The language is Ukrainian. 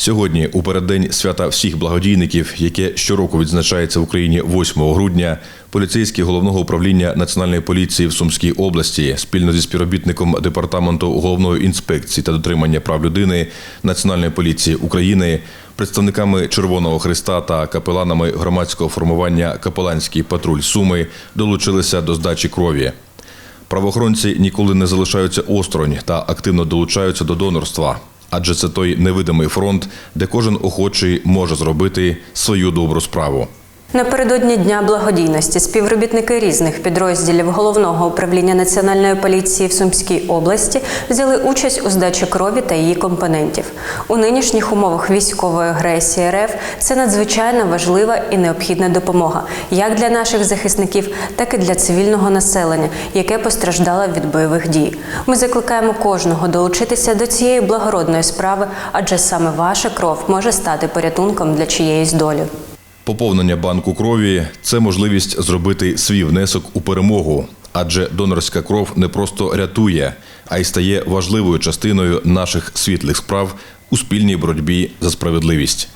Сьогодні, у переддень свята всіх благодійників, яке щороку відзначається в Україні 8 грудня, поліцейські головного управління національної поліції в Сумській області спільно зі співробітником департаменту головної інспекції та дотримання прав людини Національної поліції України, представниками Червоного Христа та капеланами громадського формування Капеланський патруль Суми долучилися до здачі крові. Правоохоронці ніколи не залишаються осторонь та активно долучаються до донорства, адже це той невидимий фронт, де кожен охочий може зробити свою добру справу. Напередодні Дня благодійності співробітники різних підрозділів головного управління національної поліції в Сумській області взяли участь у здачі крові та її компонентів. У нинішніх умовах військової агресії РФ це надзвичайно важлива і необхідна допомога як для наших захисників, так і для цивільного населення, яке постраждало від бойових дій. Ми закликаємо кожного долучитися до цієї благородної справи, адже саме ваша кров може стати порятунком для чиєїсь долі. Поповнення банку крові це можливість зробити свій внесок у перемогу, адже донорська кров не просто рятує, а й стає важливою частиною наших світлих справ у спільній боротьбі за справедливість.